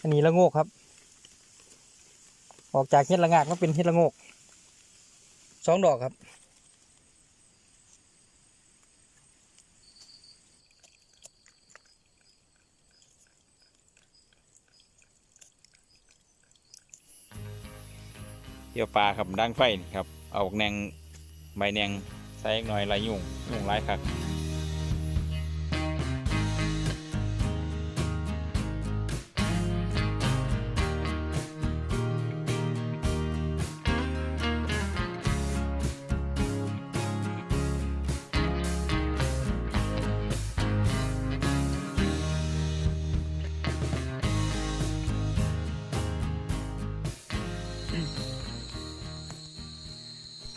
อันนี้ละโงกครับ ออกจากเห็ดละงากมาเป็นเห็ดละโงกสองดอกครับ เกี่ยวปลาครับดังไฟนี่ครับ เอาแหนงใบแหนงใส่หน่อยลายยุ่งยุ่งลายครับ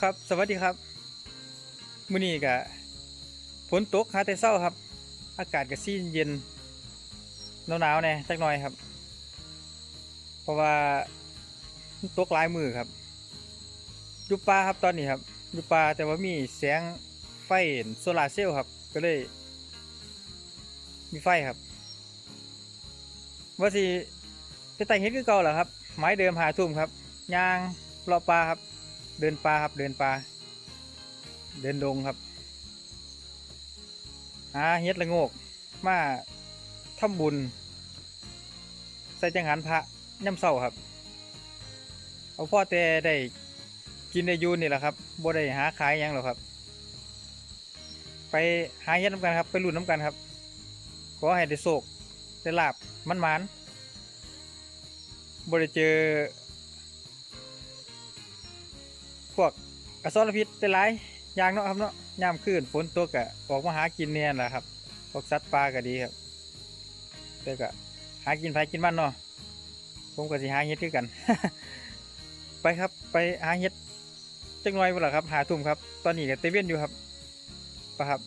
ครับ สวัสดีครับมื้อนี้ก็ฝนตกหาแต่เช้าครับ อากาศก็ซีเย็นหนาวๆแหน่จักหน่อยครับ เพราะว่าตกหลายมือครับอยู่ป่าครับตอนนี้ครับอยู่ป่าแต่ว่ามีแสงไฟโซลาร์เซลล์ครับ ก็เลย มีไฟครับ ว่าสิไปแต่งเฮ็ดคือเก่าเหรอครับ ไม้เดิมหาทุ่มครับยางรอป่าครับ เดินป่าครับเดินป่าเดินดงครับหาเฮ็ดละโงก มาทำบุญ ใส่จังหันพระย่ำเศร้าครับ เอาพ่อแต่ได้กินได้ยูนี่แหละครับบ่ได้หาขายยังหรอกครับ ไปหาเฮ็ดน้ำกันครับ ไปรุ่นน้ำกันครับ ขอให้ได้โศกได้ลาบมันมันบ่ได้เจอ พวกอสรพิษได้หลายอย่างเนาะครับเนาะยามคืนฝนตกกะออกมาหากินเนี่ยแหละครับ พวกสัตว์ป่าก็ดีครับแต่ก็หากินไผกินมันเนาะผมก็สิหาเฮ็ดคือกัน ไปครับไปหาเฮ็ดจังหน่อยบ่ล่ะครับ หาทุ่มครับ ตอนนี้ก็เตเว่นอยู่ครับไปครับ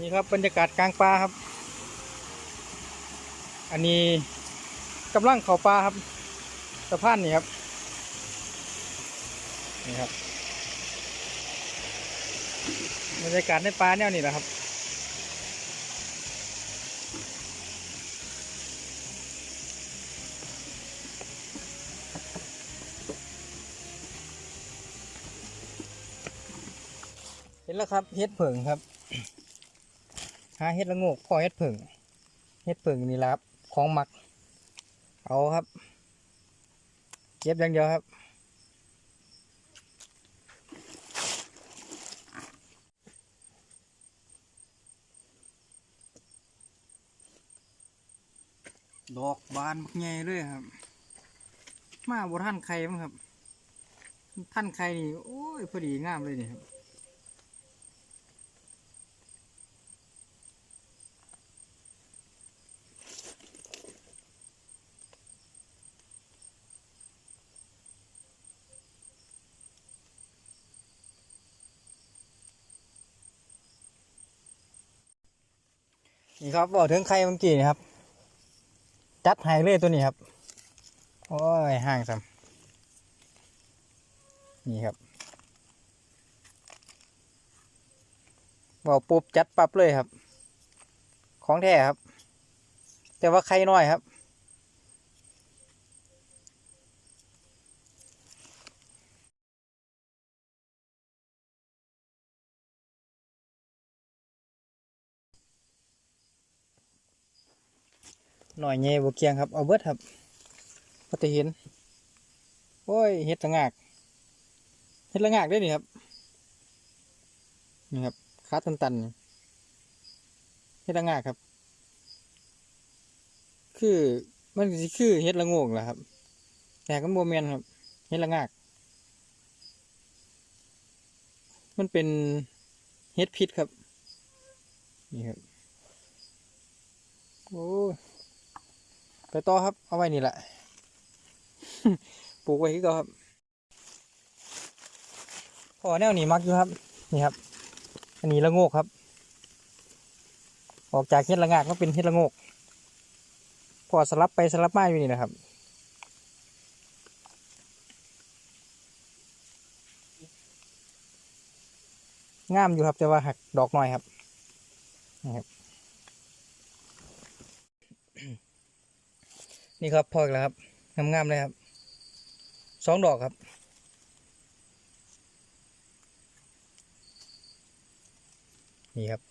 นี่ครับบรรยากาศกลางป่าครับ อันนี้กำลังเขาป่าครับสะพานนี่ครับ นี่ครับบรรยากาศในป่าแนวนี้แหละครับเห็นแล้วครับเฮ็ดเผิงครับ หาเฮ็ดละงกพอเฮ็ดเผิงเฮ็ดเผิงนี่ละครับ ของหมัก เอาครับ เก็บอย่างเดียวครับ ดอกบานบักใหญ่เลยครับ มาบท่านใครมั้งครับ ท่านใครนี่ โอ้ย พอดีงามเลยนี่ครับ นี่ครับบอกถึงใครเมื่อกี้นะครับ จัดไฮเลยตัวนี้ครับ โอ้ยห่างซ้ำนี่ครับบอกปุ๊บจัดปั๊บเลยครับ ของแท้ครับ แต่ว่าใครน้อยครับ หน่อยเงยบวเกียงครับ เอาเบิดครับพอจะเห็น โอ้ยเห็ดละงากเห็ดละงากได้นี่ครับ นี่ครับขาตันตันเห็ดละงากครับ คือมันคือเห็ดละโงกแหละครับ แต่ก็โมเมนครับเห็ดละงาก มันเป็นเห็ดพิษครับ นี่ครับ โอ้ ต่อครับ เอาไว้นี่แหละ ปลูกไว้ที่ก็ครับพอแนวนี้มักอยู่ครับ นี่ครับ อันนี้ละโงกครับ ออกจากเห็ดละงากมาเป็นเห็ดละโงก พอสลับไปสลับมาอยู่นี่นะครับงามอยู่ครับแต่ว่าหักดอกหน่อยครับนะครับ นี่ครับพออีกแล้วครับงามๆเลยครับสองดอกครับ นี่ครับ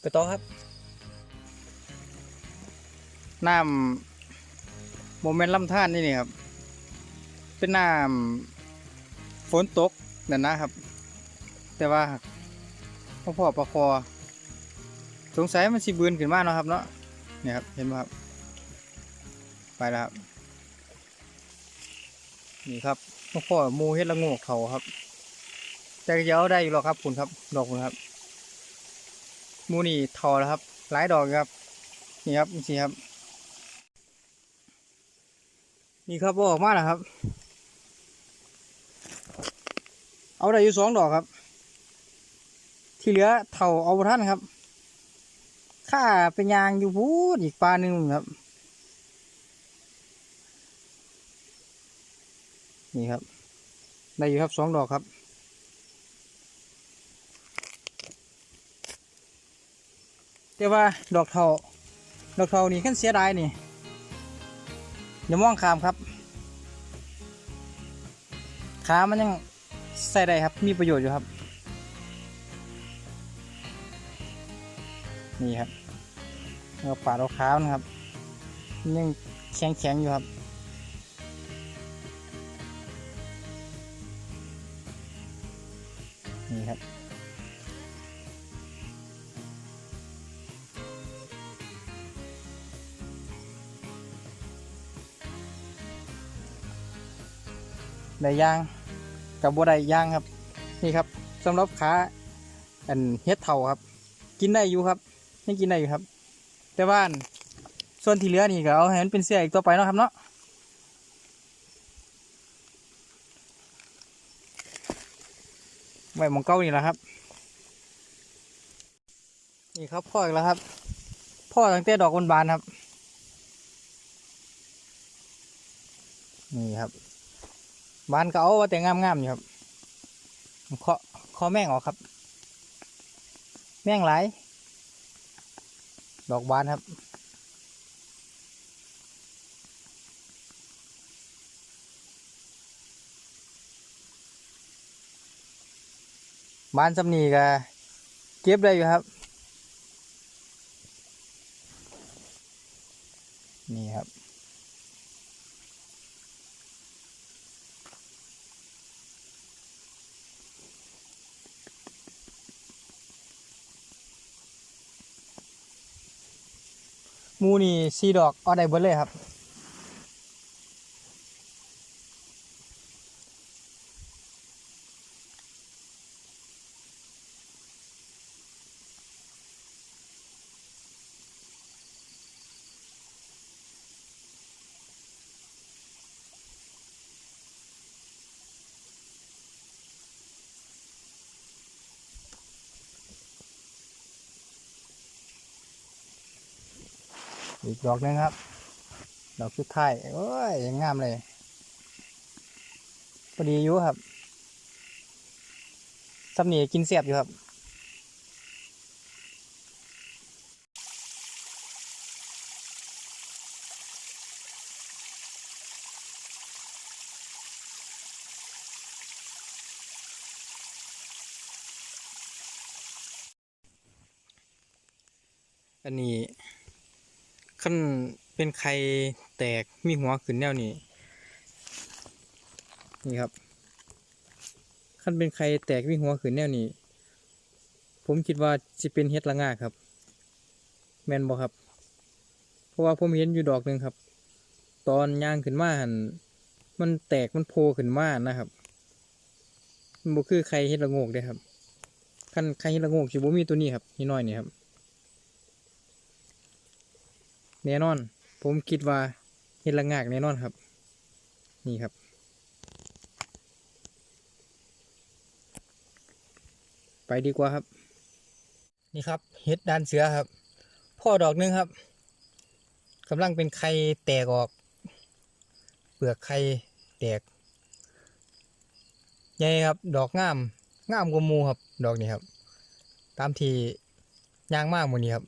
ไปต่อครับ น้ำโมเมนต์ลำธารนี่นี่ครับ เป็นน้ำ ฝนตกนั่นนะครับ แต่ว่าพ่อพ่อประคอ สงสัยมันสิบืนขึ้นมาเนาะครับเนาะเนี่ยครับเห็นไหมครับ ไปแล้วครับ นี่ครับพ่อพ่อมูเฮ็ดละงกเขาครับ แต่จะเอาได้อยู่หรอกครับคุณครับ ดอกคุณครับ มูนี่ทอแล้วครับ หลายดอกครับ นี่ครับนี่ครับ นี่ครับบออกมาแล้วครับ เอาได้อยู่สองดอกครับ ที่เหลือเท่าเอาบท่านครับข้าเป็นยางอยู่พูดอีกปลาหนึ่งครับ นี่ครับ ได้อยู่ครับสองดอกครับแต่ว่าดอกเทาดอกเทานี่ขั้นเสียดายนี่อย่ามองขามครับ ขามันยัง ใส่ได้ครับมีประโยชน์อยู่ครับ นี่ครับเราปาดเอาขามันครับนยังแข็งแข็งอยู่ครับ นี่ครับได้ย่าง กับบัวได้ย่างครับ นี่ครับสำหรับขาอันเฮ็ดเท่าครับ กินได้อยู่ครับยังกินได้อยู่ครับ แต่ว่านส่วนที่เหลือนี่ก็เอาให้มันเป็นเสื้ออีกตัวไปเนาะครับเนาะไว้มองเก้านี่แหละครับ นี่ครับพ่ออีกแล้วครับ พ่อตั้งแต่ดอกบานๆครับ นี่ครับ บานก็เอาว่าแต่งามๆอยู่ครับเคาะเคาะแม่งออกครับ แม่งหลายดอกบานครับบานสำนีก็เก็บได้อยู่ครับ นี่ครับ มูนี่สีดอกเอาได้เบิดเลยครับ อีกดอกหนึงครับ ดอกสุดท้ายโอ้ยยังงามเลยพอดีอยู่ครับสำนีกินเสียบอยู่ครับอันนี้ ขั้นเป็นไข่แตกมีหัวขึ้นแนวนี้นี่ครับขั้นเป็นไข่แตกมีหัวขึ้นแนวนี้ ผมคิดว่าจะเป็นเห็ดละง่าครับ แมนบอครับ เพราะว่าผมเห็นอยู่ดอกหนึ่งครับ ตอนย่างขึ้นมาหันมันแตกมันโผล่ขึ้นมานะครับมันบ่คือไข่เห็ดละงกเด้ครับขั้นไข่เห็ดละงกสิบ่มีตัวนี้ครับนี่น้อยนี่ครับ แน่นอน ผมคิดว่าเห็ดละงากแน่นอนครับ นี่ครับ ไปดีกว่าครับ นี่ครับเห็ดดานเสือครับ พ่อดอกหนึงครับกำลังเป็นไข่แตกออก เปลือกไข่แตกใหญ่ครับ ดอกงามงามกว่ามูครับ ดอกนี้ครับ ตามที่ย่างมากหมูนี้ครับ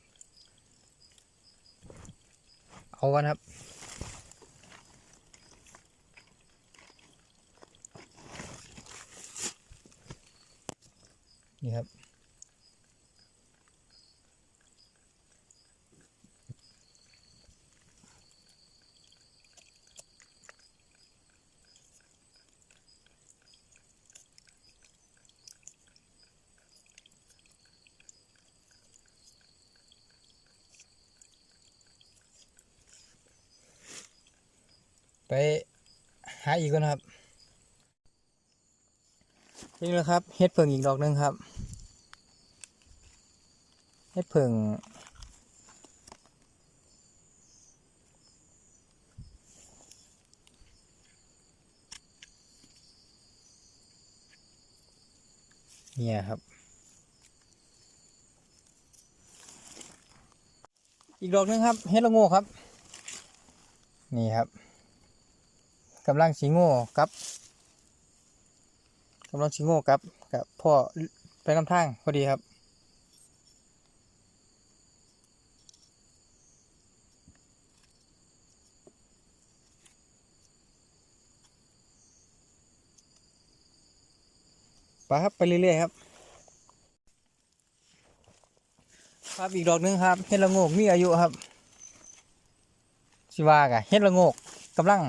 เอากันครับ นี่ครับ ไปหาอีกก่อนครับนี่แหละครับเฮ็ดเผิงอีกดอกหนึงครับเฮ็ดเผิงเนี่ยครับ อีกดอกหนึงครับเฮ็ดละโงกครับ นี่ครับ กำลังสีโง่กับกำลังสีโง่กับกับพ่อไปนำทางพอดีครับไปครับ ไปเรื่อยๆครับ ครับอีกดอกหนึงครับเห็ดละโงกมีอายุครับสิว่ากะเฮ็ดละโงกกำลัง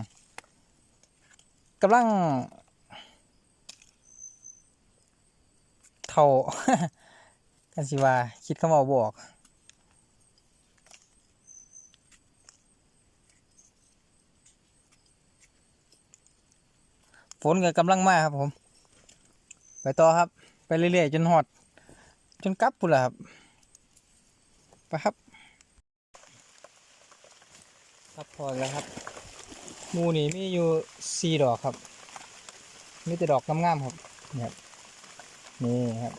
กำลังเท่ากันสิว่าคิดคำว่าบอกฝนก็กำลังมาครับผม ไปต่อครับ ไปเรื่อยๆ จนหอด จนกลับพุ่นละครับไปครับ ครับพอแล้วครับ มูนี่มีอยู่สี่ดอกครับ มีแต่ดอกงามๆครับนี่ครับนี่ครับ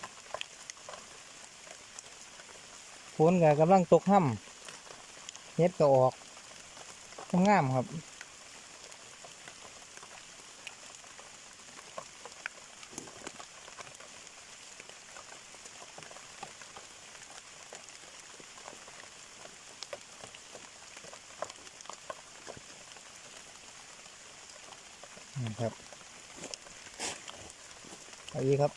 ฝนก็กำลังตกห่ำเฮ็ดก็ออกงามๆครับ เอาอีกครับ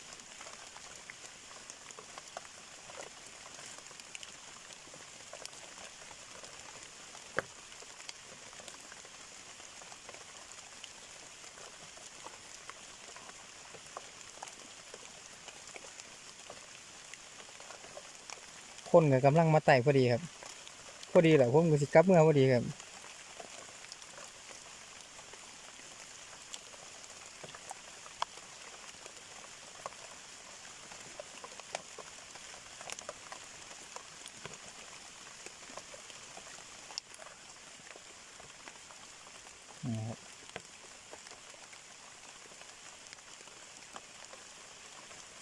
คนก็กำลังมาไต่พอดีครับ พอดีแหละผมก็สิกลับเมื่อพอดีครับ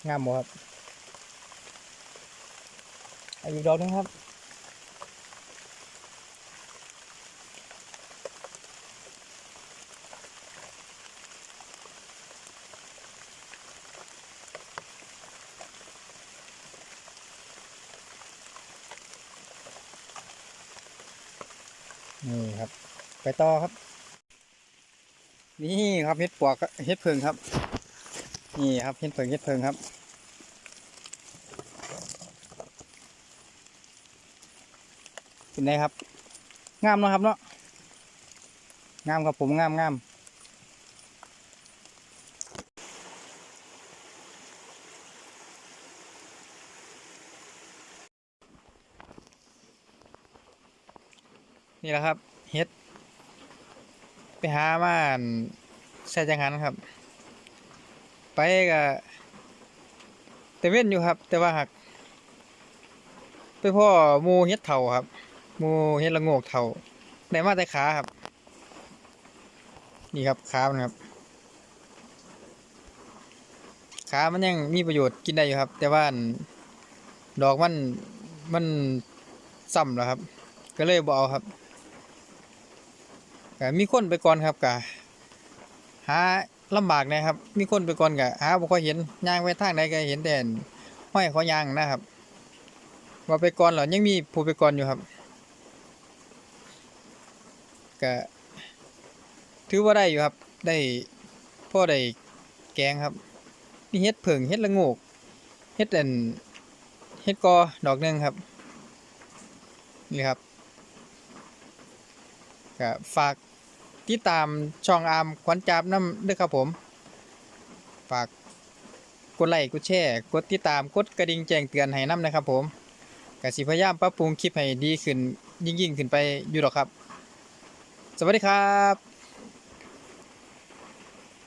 งามบ่ครับอีกดอกนึงครับนี่ครับ ไปต่อครับ นี่ครับเห็ดปวกเห็ดเพิงครับ นี่ครับเห็ดเพิงเห็ดเพิงครับ เป็นไงครับ งามเนาะครับเนาะงามครับผมงามงามนี่แหละครับเห็ด ไปหามานใส่จังหันครับ ไปก็แต่เว้นอยู่ครับ แต่ว่าหัก ไปพ่อมูเฮ็ดเถ่าครับ หมูเฮ็ดละโงกเถ่าได้มาแต่ขาครับ นี่ครับขามันครับ ขามันยังมีประโยชน์กินได้อยู่ครับ แต่ว่าดอกมันมันซ้ำแล้วครับ ก็เลยบ่เอาครับก็มีคนไปก่อนครับกะหาลำบากนะครับ มีคนไปก่อนก็หาบ่ค่อยเห็นย่างไปทางใดก็เห็นแต่ห้อยคอยางนะครับว่าไปก่อนเหรอยังมีผู้ไปก่อนอยู่ครับ ก็ถือว่าได้อยู่ครับ ได้พ่อได้แกงครับมีเฮ็ดเผิงเฮ็ดละโงกเฮ็ดอันเฮ็ดกอดอกหนึงครับนี่ครับก็ฝากติดตามช่องอามขวัญจับน้ำด้วยครับผม ฝากกดไลค์กดแชร์กดติดตามกดกระดิ่งแจ้งเตือนให้น้ำนะครับผมกสิพยายามปรับปรุงคลิปให้ดีขึ้นยิ่งยิ่งขึ้นไปอยู่หรอกครับ สวัสดีครับ